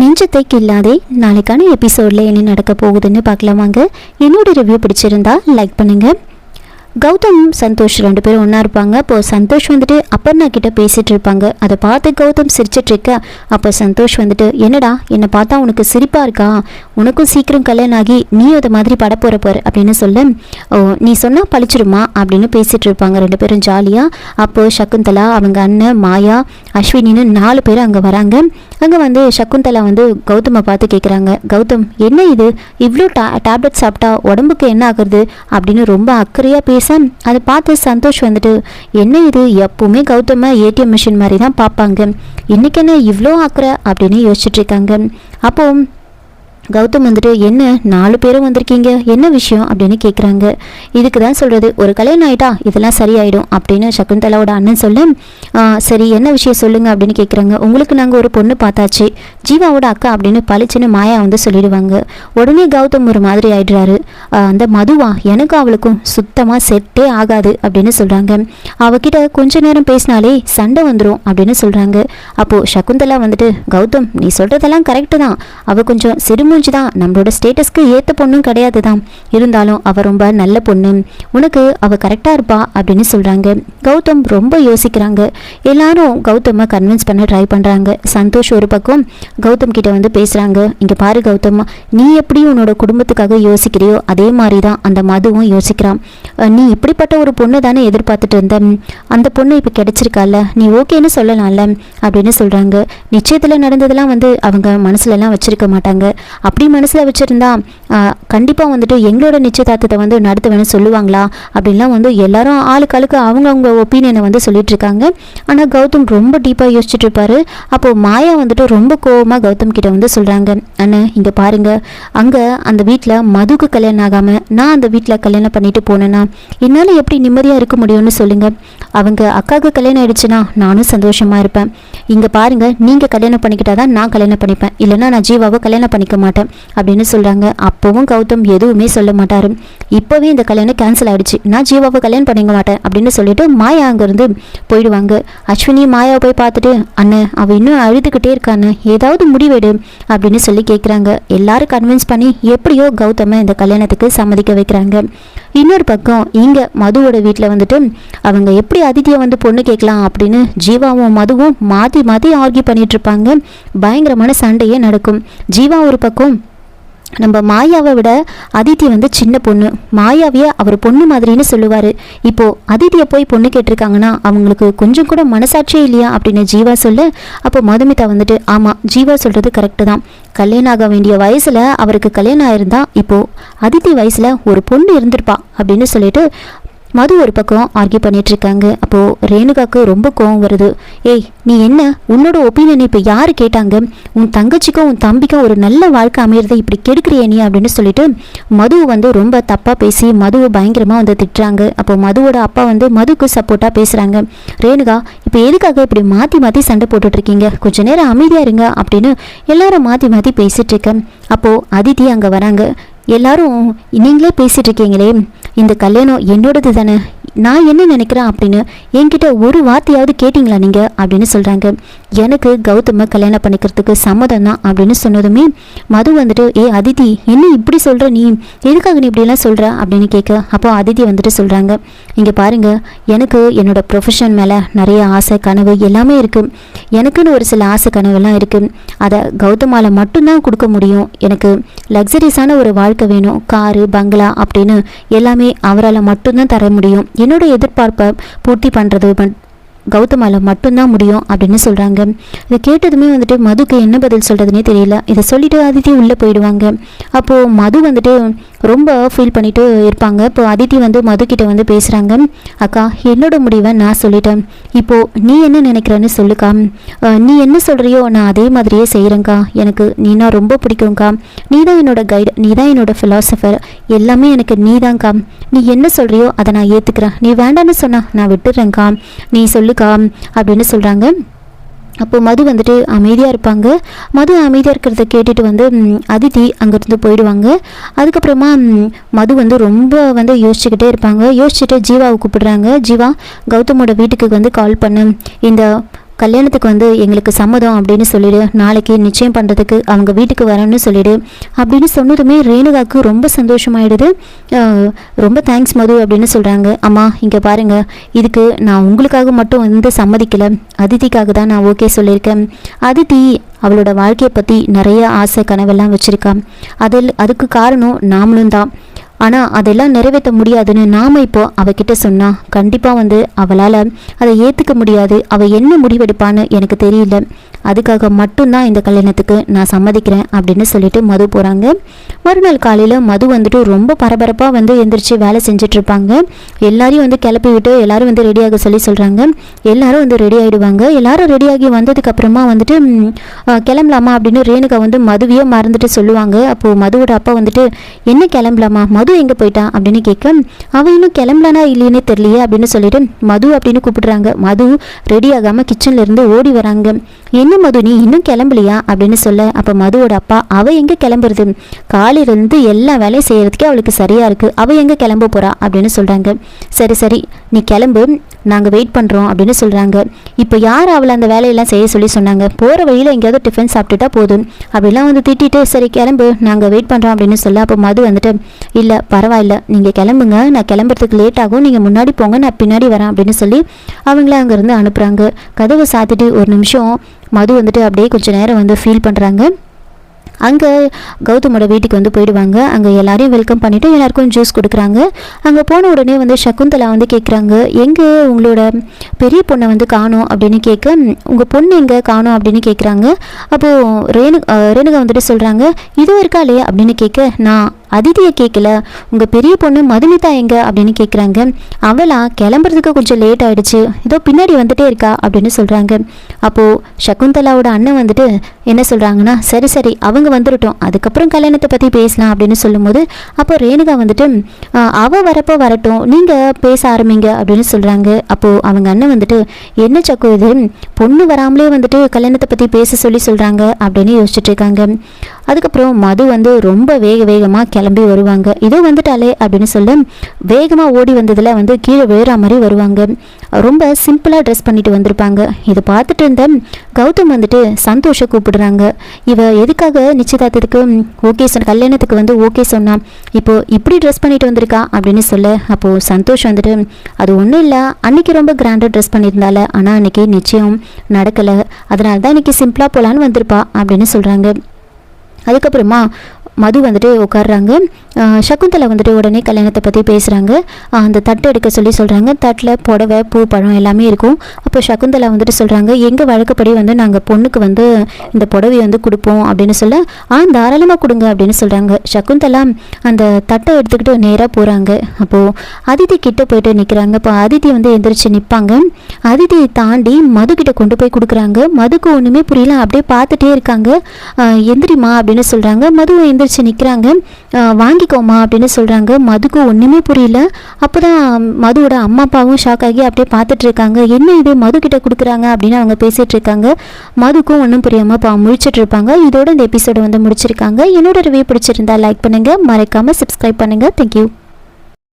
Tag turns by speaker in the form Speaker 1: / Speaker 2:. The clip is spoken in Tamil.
Speaker 1: நெஞ்சத்தை கில்லாதே நாளைக்கான எபிசோடில் என்ன நடக்க போகுதுன்னு பார்க்கலாமாங்க என்னோட ரிவ்யூ பிடிச்சிருந்தா லைக் பண்ணுங்கள் கௌதம் சந்தோஷ் ரெண்டு பேரும் ஒன்றா இருப்பாங்க. அப்போ சந்தோஷ் வந்துட்டு அப்பர்ணா கிட்டே பேசிகிட்டு இருப்பாங்க. அதை பார்த்து கௌதம் சிரிச்சிட்டு இருக்க. அப்போ சந்தோஷ் வந்துட்டு என்னடா என்னை பார்த்தா உனக்கு சிரிப்பாக இருக்கா? உனக்கும் சீக்கிரம் கல்யாணம் ஆகி நீ அதை மாதிரி பட போற பாரு அப்படின்னு சொல்ல ஓ நீ சொன்னால் பழிச்சிருமா? அப்படின்னு பேசிகிட்டு இருப்பாங்க ரெண்டு பேரும் ஜாலியாக அப்போது சகுந்தலா அவங்க அண்ணன் மாயா அஸ்வினின்னு நாலு பேர் அங்கே வராங்க. அங்கே வந்து சகுந்தலா வந்து கௌதமை பார்த்து கேட்குறாங்க கௌதம் என்ன இது? இவ்வளோ டா டேப்லெட் சாப்பிட்டா உடம்புக்கு என்ன ஆகுறது? அப்படின்னு ரொம்ப அக்கறையாக பேச அதை பார்த்து சந்தோஷ் வந்துட்டு என்ன இது? எப்பவுமே கௌதமை ஏடிஎம் மிஷின் மாதிரி தான் பார்ப்பாங்க. இன்றைக்கி என்ன இவ்வளோ அக்கறை? அப்படின்னு யோசிச்சுட்ருக்காங்க அப்போது கௌதம் வந்துட்டு என்ன நாலு பேரும் வந்திருக்கீங்க? என்ன விஷயம்? அப்படின்னு கேட்குறாங்க இதுக்கு தான் சொல்கிறது ஒரு கல்யாணம் ஆயிட்டா இதெல்லாம் சரியாயிடும் அப்படின்னு சகுந்தலாவோட அண்ணன் சொல்ல சரி என்ன விஷயம் சொல்லுங்கள் அப்படின்னு கேட்குறாங்க உங்களுக்கு நாங்கள் ஒரு பொண்ணு பார்த்தாச்சு. ஜீவாவோட அக்கா அப்படின்னு பளிச்சுன்னு மாயா வந்து சொல்லிடுவாங்க. உடனே கௌதம் ஒரு மாதிரி ஆயிடுறாரு. அந்த மதுவா? எனக்கும் அவளுக்கும் சுத்தமாக செட்டே ஆகாது அப்படின்னு சொல்கிறாங்க அவகிட்ட கொஞ்ச நேரம் பேசினாலே சண்டை வந்துடும் அப்படின்னு சொல்கிறாங்க அப்போது சகுந்தலா வந்துட்டு கௌதம் நீ சொல்கிறதெல்லாம் கரெக்டு தான். அவள் கொஞ்சம் சிறுமூஞ்சி தான் நம்மளோட ஸ்டேட்டஸ்க்கு ஏற்ற பொண்ணும் கிடையாது தான் இருந்தாலும் அவள் ரொம்ப நல்ல பொண்ணு. உனக்கு அவள் கரெக்டாக இருப்பா அப்படின்னு சொல்கிறாங்க கௌதம் ரொம்ப யோசிக்கிறாங்க. எல்லாரும் கௌதமை கன்வின்ஸ் பண்ண ட்ரை பண்ணுறாங்க சந்தோஷ் ஒரு பக்கம் கௌதம் கிட்ட வந்து பேசுகிறாங்க இங்கே பாரு கௌதம் நீ எப்படி உன்னோட குடும்பத்துக்காக யோசிக்கிறியோ அதே மாதிரி தான் அந்த மதுவும் யோசிக்கிறான். நீ இப்படிப்பட்ட ஒரு பொண்ணை தானே எதிர்பார்த்துட்டு இருந்த? அந்த பொண்ணு இப்போ கிடைச்சிருக்கால நீ ஓகேன்னு சொல்லலாம்ல அப்படின்னு சொல்கிறாங்க நிச்சயத்தில் நடந்ததெல்லாம் வந்து அவங்க மனசுலலாம் வச்சிருக்க மாட்டாங்க. அப்படி மனசில் வச்சுருந்தா கண்டிப்பாக வந்துட்டு எங்களோட நிச்சயதார்த்தத்தை வந்து நடத்துவேன்னு சொல்லுவாங்களா? அப்படின்லாம் வந்து எல்லாரும் ஆளுக்கு ஆளுக்கு அவங்கவுங்க ஒப்பீனியனை வந்து சொல்லிட்டு இருக்காங்க ஆனால் கௌதம் ரொம்ப டீப்பாக யோசிச்சுட்டு இருப்பாரு அப்போது மாயா வந்துட்டு ரொம்ப கோவமாக கௌதம் கிட்ட வந்து சொல்கிறாங்க அண்ணன் இங்கே பாருங்க. அங்கே அந்த வீட்டில் மதுக்கு கல்யாணம் ஆகாமல் நான் அந்த வீட்டில் கல்யாணம் பண்ணிட்டு போனேன்னா என்னால் எப்படி நிம்மதியாக இருக்க முடியும்னு சொல்லுங்க. அவங்க அக்காவுக்கு கல்யாணம் ஆயிடுச்சுன்னா நானும் சந்தோஷமாக இருப்பேன். இங்கே பாருங்க. நீங்கள் கல்யாணம் பண்ணிக்கிட்டா தான் நான் கல்யாணம் பண்ணிப்பேன். இல்லைன்னா நான் ஜீவாவை கல்யாணம் பண்ணிக்க மாட்டேன். அப்படின்னு சொல்கிறாங்க அப்போவும் கௌதம் எதுவுமே சொல்ல மாட்டார். இப்போவே இந்த கல்யாணம் கேன்சல் ஆகிடுச்சு நான் ஜீவாவை கல்யாணம் பண்ணிக்க மாட்டேன் அப்படின்னு சொல்லிட்டு மாயா அங்கேருந்து போயிடுவாங்க. அஸ்வினி மாயாவை போய் பார்த்துட்டு அண்ணன் அவள் இன்னும் அழுதுகிட்டே இருக்கான்னு ஏதாவது முடிவெடு அப்படின்னு சொல்லி கேட்குறாங்க எல்லாரும் கன்வின்ஸ் பண்ணி எப்படியோ கௌதமை இந்த கல்யாணத்துக்கு சம்மதிக்க வைக்கிறாங்க. இன்னொரு பக்கம் இங்கே மதுவோட வீட்டில் வந்துட்டு அவங்க எப்படி அதித்தியை வந்து பொண்ணு கேட்கலாம்? அப்படின்னு ஜீவாவும் மதுவும் மாற்றி மாற்றி ஆர்கியூ பண்ணிகிட்ருப்பாங்க இருப்பாங்க. பயங்கரமான சண்டையே நடக்கும். ஜீவா ஒரு பக்கம் நம்ம மாயாவை விட அதித்தி வந்து சின்ன பொண்ணு. மாயாவையே அவர் பொண்ணு மாதிரின்னு சொல்லுவார். இப்போது அதித்தியை போய் பொண்ணு கேட்டிருக்காங்கன்னா அவங்களுக்கு கொஞ்சம் கூட மனசாட்சியே இல்லையா அப்படின்னு ஜீவா சொல்ல அப்போ மதுமிதா வந்துட்டு ஆமாம் ஜீவா சொல்கிறது கரெக்டு தான். கல்யாணம் ஆக வேண்டிய வயசில் அவருக்கு கல்யாணம் ஆயிருந்தா இப்போது அதித்தி வயசில் ஒரு பொண்ணு இருந்திருப்பா அப்படின்னு சொல்லிட்டு மது ஒரு பக்கம் ஆர்கியூ பண்ணிட்டு இருக்காங்க அப்போ ரேணுகாக்கு ரொம்ப கோவம் வருது. ஏய் நீ என்ன? உன்னோட ஒப்பீனியன் இப்போ யார் கேட்டாங்க? உன் தங்கச்சிக்கும் உன் தம்பிக்கும் ஒரு நல்ல வாழ்க்கை அமையிறதை இப்படி கெடுக்கிறிய நீ அப்படின்னு சொல்லிட்டு மது வந்து ரொம்ப தப்பாக பேசி மதுவை பயங்கரமாக வந்து திட்டுறாங்க. அப்போ மதுவோட அப்பா வந்து மதுக்கு சப்போர்ட்டாக பேசுகிறாங்க ரேணுகா இப்போ எதுக்காக இப்படி மாற்றி மாற்றி சண்டை போட்டுட்டு இருக்கீங்க கொஞ்ச நேரம் அமைதியாக இருங்க அப்படின்னு எல்லாரும் மாற்றி மாற்றி பேசிட்டு இருக்கேன் அப்போது அதித்தி அங்கே வராங்க. எல்லாரும் நீங்களே பேசிட்டு இருக்கீங்களே. இந்த கல்யாணம் என்னோடது தானே. நான் என்ன நினைக்கிறேன் அப்படின்னு என்கிட்ட ஒரு வார்த்தையாவது கேட்டிங்களா நீங்கள் அப்படின்னு சொல்கிறாங்க எனக்கு கௌதமை கல்யாணம் பண்ணிக்கிறதுக்கு சம்மதம் தான் அப்படின்னு சொன்னதுமே மது வந்துட்டு ஏ அதிதி என்ன இப்படி சொல்கிற நீ? எதுக்காக நீ இப்படிலாம் சொல்கிற அப்படின்னு கேட்க அப்போ அதிதி வந்துட்டு சொல்கிறாங்க இங்கே பாருங்க எனக்கு என்னோட ப்ரொஃபஷன் மேலே நிறைய ஆசை கனவு எல்லாமே இருக்குது எனக்குன்னு ஒரு சில ஆசை கனவுலாம் இருக்குது அதை கௌதமால மட்டும்தான் கொடுக்க முடியும். எனக்கு லக்ஸரிஸான ஒரு வாழ்க்கை வேணும். காரு பங்களா அப்படின்னு எல்லாமே அவரால் மட்டும்தான் தர முடியும். என்னோட எதிர்பார்ப்பை பூர்த்தி பண்ணுறது கௌதமால மட்டும்தான் முடியும் அப்படின்னு சொல்கிறாங்க இதை கேட்டதுமே வந்துட்டு மதுக்கு என்ன பதில் சொல்கிறதுனே தெரியல. இதை சொல்லிட்டு அதித்தி உள்ளே போயிடுவாங்க. அப்போது மது வந்துட்டு ரொம்ப ஃபீல் பண்ணிட்டு இருப்பாங்க. இப்போ அதித்தி வந்து மதுக்கிட்ட வந்து பேசுகிறாங்க அக்கா என்னோட முடிவை நான் சொல்லிட்டேன். இப்போது நீ என்ன நினைக்கிறன்னு சொல்லுக்கா. நீ என்ன சொல்கிறியோ நான் அதே மாதிரியே செய்கிறேங்க்கா எனக்கு நீனா ரொம்ப பிடிக்கும்க்கா. நீ தான் என்னோட கைடு நீ தான் என்னோட ஃபிலாசபர் எல்லாமே எனக்கு நீ தான்க்கா. நீ என்ன சொல்கிறியோ அதை நான் ஏற்றுக்கிறேன் நீ வேண்டான்னு சொன்னா நான் விட்டுறேன்க்கா. நீ சொல்லுக்கா அப்படின்னு சொல்கிறாங்க அப்போது மது வந்துட்டு அமைதியாக இருப்பாங்க. மது அமைதியாக இருக்கிறத கேட்டுட்டு வந்து அதித்தி அங்கேருந்து போயிடுவாங்க. அதுக்கப்புறமா மது வந்து ரொம்ப வந்து யோசிச்சுக்கிட்டே இருப்பாங்க. யோசிச்சுட்டு ஜீவாவை கூப்பிடுறாங்க. ஜீவா கௌதமோட வீட்டுக்கு வந்து கால் பண்ணு. இந்த கல்யாணத்துக்கு வந்து எங்களுக்கு சம்மதம் அப்படின்னு சொல்லிடு நாளைக்கு நிச்சயம் பண்ணுறதுக்கு அவங்க வீட்டுக்கு வரணும்னு சொல்லிடு அப்படின்னு சொன்னதுமே ரேணுகாவுக்கு ரொம்ப சந்தோஷமாயிடுது. ரொம்ப தேங்க்ஸ் மது அப்படின்னு சொல்கிறாங்க அம்மா இங்கே பாருங்க. இதுக்கு நான் உங்களுக்காக மட்டும் வந்து சம்மதிக்கலை. அதித்திக்காக தான் நான் ஓகே சொல்லியிருக்கேன். அதித்தி அவளோட வாழ்க்கையை பற்றி நிறைய ஆசை கனவெல்லாம் வச்சுருக்கா. அதில் அதுக்கு காரணம் நாமளும் தான். ஆனால் அதெல்லாம் நிறைவேற்ற முடியாதுன்னு நாம் இப்போ அவகிட்ட சொன்னால் கண்டிப்பாக வந்து அவளால் அதை ஏற்றுக்க முடியாது. அவள் என்ன முடிவெடுப்பான்னு எனக்கு தெரியல. அதுக்காக மட்டும்தான் இந்த கல்யாணத்துக்கு நான் சம்மதிக்கிறேன் அப்படின்னு சொல்லிட்டு மது போகிறாங்க மறுநாள் காலையில் மது வந்துட்டு ரொம்ப பரபரப்பாக வந்து எந்திரிச்சு வேலை செஞ்சிட்ருப்பாங்க எல்லாரையும் வந்து கிளப்பி விட்டு எல்லாரும் வந்து ரெடியாக சொல்லி சொல்கிறாங்க எல்லாரும் வந்து ரெடி ஆகிடுவாங்க எல்லாரும் ரெடியாகி வந்ததுக்கப்புறமா வந்துட்டு கிளம்பலாமா? அப்படின்னு ரேணுகா வந்து மதுவையே மறந்துட்டு சொல்லுவாங்க. அப்போது மதுவோட அப்பா வந்துட்டு என்ன கிளம்பலாமா? மது எங்கே போயிட்டான் அப்படின்னு கேட்க அவன் இன்னும் கிளம்பலானா இல்லையேனே தெரியலையே அப்படின்னு சொல்லிட்டு மது அப்படின்னு கூப்பிடுறாங்க. மது ரெடி ஆகாமல் கிச்சன்லேருந்து ஓடி வராங்க. என்ன மது நீ இன்னும் கிளம்பலையா? அப்படின்னு சொல்ல அப்போ மதுவோட அப்பா அவள் எங்கே கிளம்புறது? காலையிலேருந்து எல்லா வேலையும் செய்கிறதுக்கே அவளுக்கு சரியாக இருக்குது அவள் எங்கே கிளம்ப போகிறா அப்படின்னு சொல்கிறாங்க சரி சரி நீ கிளம்பு. நாங்கள் வெயிட் பண்ணுறோம் அப்படின்னு சொல்கிறாங்க இப்போ யார் அவளை அந்த வேலையெல்லாம் செய்ய சொல்லி சொன்னாங்க? போகிற வழியில் எங்கேயாவது டிஃபன் சாப்பிட்டுட்டா போதும். அப்படிலாம் வந்து திட்டிட்டு சரி கிளம்பு. நாங்கள் வெயிட் பண்ணுறோம் அப்படின்னு சொல்ல அப்போ மது வந்துட்டு இல்லை பரவாயில்ல. நீங்கள் கிளம்புங்க. நான் கிளம்புறதுக்கு லேட் ஆகும். நீங்கள் முன்னாடி போங்க. நான் பின்னாடி வரேன். அப்படின்னு சொல்லி அவங்கள அங்கேருந்து அனுப்புகிறாங்க கதவை சாத்திட்டு ஒரு நிமிஷம் மது வந்துட்டு அப்படியே கொஞ்சம் நேரம் வந்து ஃபீல் பண்ணுறாங்க அங்கே கௌதமோட வீட்டுக்கு வந்து போயிடுவாங்க. அங்கே எல்லாரையும் வெல்கம் பண்ணிவிட்டு எல்லாருக்கும் ஜூஸ் கொடுக்குறாங்க. அங்கே போன உடனே வந்து சகுந்தலா வந்து கேட்குறாங்க எங்கே உங்களோட பெரிய பொண்ணை வந்து காணும் அப்படின்னு கேட்க உங்கள் பொண்ணு எங்கே காணோம் அப்படின்னு கேட்குறாங்க அப்போது ரேணு ரேணுகா வந்துட்டு சொல்கிறாங்க இதுவும் இருக்கா இல்லையா? அப்படின்னு கேட்க நான் அதிதியை கேட்கல உங்கள் பெரிய பொண்ணு மதுமிதா எங்க? அப்படின்னு கேட்குறாங்க அவளா? கிளம்புறதுக்கு கொஞ்சம் லேட் ஆயிடுச்சு. இதோ பின்னாடி வந்துட்டே இருக்கா அப்படின்னு சொல்கிறாங்க அப்போது சகுந்தலாவோட அண்ணன் வந்துட்டு என்ன சொல்கிறாங்கன்னா சரி சரி அவங்க வந்துடட்டும் அதுக்கப்புறம் கல்யாணத்தை பற்றி பேசலாம் அப்படின்னு சொல்லும்போது அப்போ ரேணுகா வந்துட்டு அவள் வரப்போ வரட்டும். நீங்கள் பேச ஆரம்பிங்க அப்படின்னு சொல்கிறாங்க அப்போது அவங்க அண்ணன் வந்துட்டு என்ன சக்கு இது? பொண்ணு வராமலே வந்துட்டு கல்யாணத்தை பற்றி பேச சொல்லி சொல்கிறாங்க அப்படின்னு யோசிச்சுட்டு இருக்காங்க. அதுக்கப்புறம் மது வந்து ரொம்ப வேக வேகமாக கிளம்பி வருவாங்க. இது வந்துட்டாலே அப்படின்னு சொல்ல வேகமாக ஓடி வந்ததில் வந்து கீழே விழுற மாதிரி வருவாங்க. ரொம்ப சிம்பிளாக ட்ரெஸ் பண்ணிட்டு வந்திருப்பாங்க. இதை பார்த்துட்டு இருந்த கௌதம் வந்துட்டு சந்தோஷ கூப்பிடுறாங்க. இவ எதுக்காக நிச்சயதார்த்தத்துக்கு ஓகே சொன்ன கல்யாணத்துக்கு வந்து ஓகே சொன்னான் இப்போது இப்படி ட்ரெஸ் பண்ணிட்டு வந்திருக்கா அப்படின்னு சொல்ல அப்போது சந்தோஷ் வந்துட்டு அது ஒன்றும் இல்லை அன்னைக்கு ரொம்ப கிராண்டாக ட்ரெஸ் பண்ணியிருந்தால ஆனால் அன்னைக்கு நிச்சயம் நடக்கலை. அதனால தான் இன்னைக்கு சிம்பிளாக போகலான்னு வந்திருப்பா அப்படின்னு சொல்கிறாங்க அதுக்கப்புறமா மது வந்துட்டு உட்காடுறாங்க சகுந்தலா வந்துட்டு உடனே கல்யாணத்தை பற்றி பேசுகிறாங்க அந்த தட்டு எடுக்க சொல்லி சொல்கிறாங்க தட்டில் புடவை பூ பழம் எல்லாமே இருக்கும். அப்போ சகுந்தலா வந்துட்டு சொல்கிறாங்க எங்கள் வழக்கப்படி வந்து நாங்கள் பொண்ணுக்கு வந்து இந்த புடவையை வந்து கொடுப்போம் அப்படின்னு சொல்ல ஆ தாராளமாக கொடுங்க அப்படின்னு சொல்கிறாங்க சகுந்தலா அந்த தட்டை எடுத்துக்கிட்டு நேராக போகிறாங்க அப்போது அதிதி கிட்டே போயிட்டு நிற்கிறாங்க இப்போ அதிதி வந்து எந்திரிச்சு நிற்பாங்க அதிதியை தாண்டி மது கிட்ட கொண்டு போய் கொடுக்குறாங்க. மதுக்கு ஒன்றுமே புரியல. அப்படியே பார்த்துட்டே இருக்காங்க. எந்திரிமா எந்திரிம்மா அப்படின்னு சொல்கிறாங்க மதுவை எந்திரிச்சு நிற்கிறாங்க வாங்கிக்கோமா அப்படின்னு சொல்கிறாங்க மதுக்கு ஒன்றுமே புரியல. அப்போ தான் மதுவோட அம்மா அப்பாவும் ஷாக் ஆகி அப்படியே பார்த்துட்ருக்காங்க என்ன இது? மது கிட்ட கொடுக்குறாங்க அப்படின்னு அவங்க பேசிகிட்டு இருக்காங்க. மதுக்கும் ஒன்றும் புரியாமல் இப்போ முழிச்சிட்டு இருப்பாங்க. இதோட இந்த எபிசோடு வந்து முடிச்சிருக்காங்க. என்னோட ரிவ்யூ பிடிச்சிருந்தா லைக் பண்ணுங்கள் மறக்காமல் சப்ஸ்கிரைப் பண்ணுங்கள் தேங்க்யூ